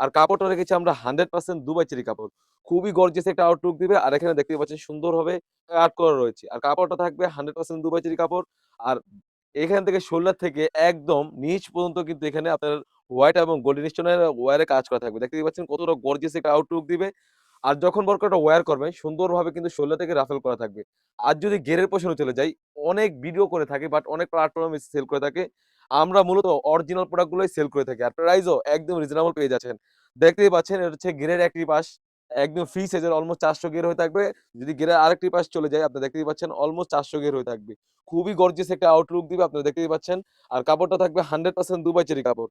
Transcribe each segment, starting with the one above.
আর কাপড়টা রেখেছি আমরা 100% দুবাই চেরি কাপড়। খুবই গর্জিয়াস একটা আউটলুক দিবে। আর এখানে দেখতেই পাচ্ছেন সুন্দরভাবে আর্ট করা রয়েছে। আর কাপড়টা থাকবে 100% দুবাই চেরি কাপড়। আর এখান থেকে শোল্ডার থেকে একদম নিচ পর্যন্ত কিন্তু এখানে আপনার হোয়াইট এবং গোল্ডেন স্টোনের ওয়ারে কাজ করা থাকবে। দেখতে পাচ্ছেন কতটা গর্জিয়াস একটা আউটলুক দিবে। আর যখন বোরকাটা ওয়্যার করবেন সুন্দরভাবে কিন্তু শোল্ডার থেকে রাফেল করা থাকবে। আর যদি গেরের পোরশনে চলে যাই, অনেক ভিডিও করে থাকে বাট অনেক প্ল্যাটফর্মে সেল করে থাকে। আমরা মূলত অরিজিনাল প্রোডাক্ট গুলোই সেল করে থাকি। আর প্রাইসও একদম রিজনেবল পেয়ে যাচ্ছেন। দেখতেই পাচ্ছেন, এটা হচ্ছে গেরের একটি পাশ। একদম ফ্রি সাইজের অলমোস্ট ৪০০ গের হয়ে থাকবে। যদি গেরের আরেকটি পাশ চলে যায় আপনি দেখতেই পাচ্ছেন অলমোস্ট ৪০০ গের হয়ে থাকবে। খুবই গর্জিয়াস একটা আউটলুক দিবে, আপনারা দেখতেই পাচ্ছেন। আর কাপড়টা থাকবে 100% দুবাই চেরি কাপড়।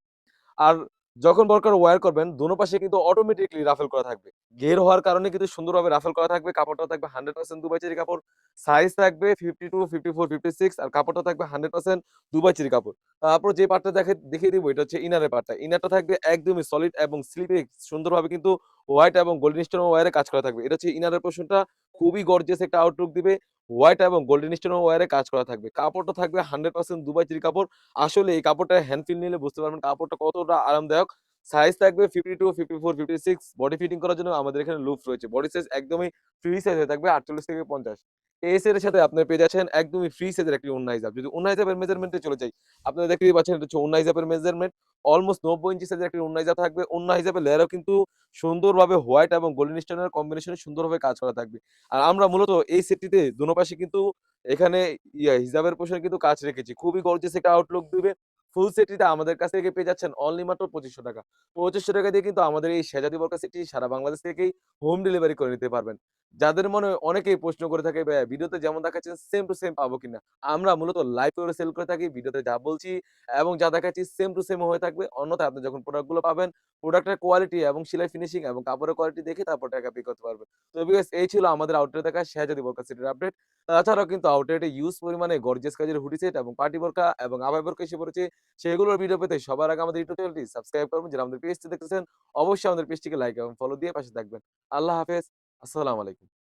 আর যখন বোরকার ওয়্যার করবেন দোনো পাশে কিন্তু অটোমেটিক্যালি রাফেল করা থাকবে। ঘের হওয়ার কারণে কিন্তু সুন্দরভাবে রাফেল করা থাকবে। কাপড়টা থাকবে 100% দুবাই চেরি কাপড়। সাইজ থাকবে 52, 54, 56 আর কাপড়টা থাকবে 100% দুবাই চেরি কাপড়। তারপর যে পার্টটা দেখে দেখিয়ে দিব এটা হচ্ছে ইনারের পার্টটা। ইনারটা থাকবে একদমই সলিড এবং স্লিপে সুন্দরভাবে কিন্তু হোয়াইট এবং গোল্ডেন স্টোন ওয়ারে কাজ করা থাকবে। এটা হচ্ছে ইনারের পোরশনটা খুবই গর্জিয়াস একটা আউটলুক দিবে। হোয়াইট এবং গোল্ডেন স্টোন ওয়ারে কাজ করা থাকবে। কাপড়টা থাকবে 100% দুবাই চিরি কাপড়। আসলে এই কাপড়টা হ্যান্ড ফিল নিলে বুঝতে পারবেন কাপড়টা কতটা আরামদায়ক। সাইজ থাকবে 52, 54, 56 বডি ফিটিং করার জন্য আমাদের এখানে লুপস রয়েছে। বডি সাইজ একদমই ফ্রি সাইজ হয়ে থাকবে 48 থেকে 50 এই এর সাথে আপনি পেয়ে যাচ্ছেন একদমই ফ্রি সাইজের একটি ওন্না হিসাব যদি ওন্না হিসাবের মেজারমেন্টে চলে যাই, আপনারা দেখতেই পাচ্ছেন এটা হচ্ছে ওন্না হিসাবের মেজারমেন্ট। অলমোস্ট ৯০ ইঞ্চি সাইজের একটি ওন্না হিসাব থাকবে। ওন্না হিসাবে লেয়ারও কিন্তু সুন্দরভাবে হোয়াইট এবং গোল্ডেন স্টোনের কম্বিনেশনে সুন্দরভাবে কাজ করা থাকবে। আর আমরা মূলত এই সেটটিতে দুনো পাশে কিন্তু এখানে হিজাবের পোশাক কিন্তু কাজ রেখেছি। খুবই গর্জিয়াস একটা আউটলুক দিবে। ফুল সেটটিতে আমাদের কাছ থেকে পেয়ে যাচ্ছেন অনলি মাত্র ৳২৫০০ ৳২৫০০ দিয়ে কিন্তু আমাদের এই শেহজাদি বোরকা সেটটি সারা বাংলাদেশ থেকেই হোম ডেলিভারি করে নিতে পারবেন। যাদের মনে অনেকেই প্রশ্ন করে থাকে ভিডিওতে যেমন দেখাচ্ছেন সেম টু সেম পাবো কিনা? আমরা মূলত লাইভ করে সেল করে থাকি। ভিডিওতে যা বলছি এবং যা দেখাচ্ছি সেম টু সেম হয়ে থাকবে। অন্যথায় আপনি যখন প্রোডাক্টগুলো পাবেন, প্রোডাক্টের কোয়ালিটি এবং সেলাই ফিনিশিং এবং কাপড়ের কোয়ালিটি দেখে তারপর টাকা পে করতে পারবে তো বিকজ এই ছিল আমাদের আউটলেটে থাকা শেহাজাদি বোরকা সেটের আপডেট। তাছাড়াও কিন্তু আউটলেটে ইউজ পরিমাণে গর্জেস কাজের হুডি সেট এবং পার্টি বোরকা এবং আবাই বোরকা এসে পড়েছে। সেগুলোর ভিডিও পেতে সবার আগে আমাদের ইউটিউব চ্যানেলটি সাবস্ক্রাইব করবেন। যারা আমাদের পেজটি দেখতেছেন, অবশ্যই আমাদের পেজটিকে লাইক এবং ফলো দিয়ে পাশে থাকবেন। আল্লাহ হাফেজ। আসসালামু আলাইকুম।